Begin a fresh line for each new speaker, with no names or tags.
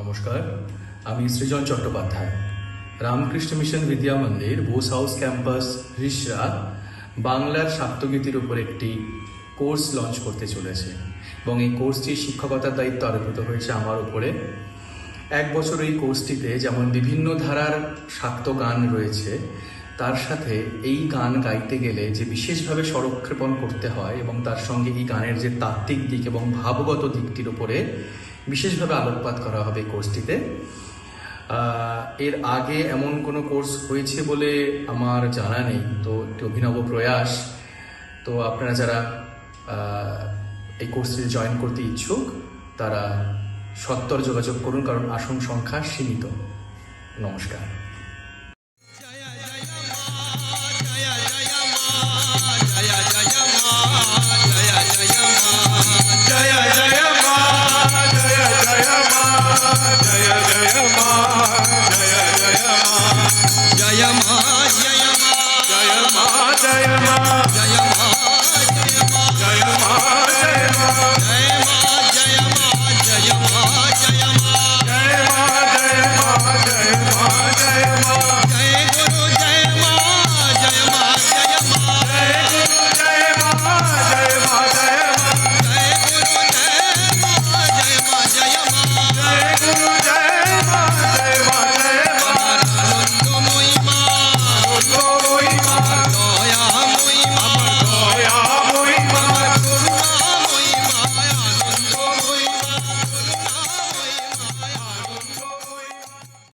নমস্কার, আমি সৃজন চট্টোপাধ্যায়। রামকৃষ্ণ মিশন বিদ্যা মন্দির, বোস হাউস ক্যাম্পাস, রিসরা, বাংলার সাপ্তগীতির উপর একটি কোর্স লঞ্চ করতে চলেছে এবং এই কোর্সটির শিক্ষকতার দায়িত্ব আরোপিত হয়েছে আমার উপরে। এক বছর এই কোর্সটিতে যেমন বিভিন্ন ধারার শাক্ত গান রয়েছে তার সাথে এই গান গাইতে গেলে যে বিশেষভাবে স্বরক্ষেপণ করতে হয় এবং তার সঙ্গে এই গানের যে তাত্ত্বিক দিক এবং ভাবগত দিকটির উপরে বিশেষভাবে আলোকপাত করা হবে এই কোর্সটিতে। এর আগে এমন কোনো কোর্স হয়েছে বলে আমার জানা নেই, তো একটি অভিনব প্রয়াস। তো আপনারা যারা এই কোর্সটিতে জয়েন করতে ইচ্ছুক, তারা সত্তর যোগাযোগ করুন, কারণ আসন সংখ্যা সীমিত। নমস্কার।
జయ మా జయ మా జయ మా జయ మా
జయ మా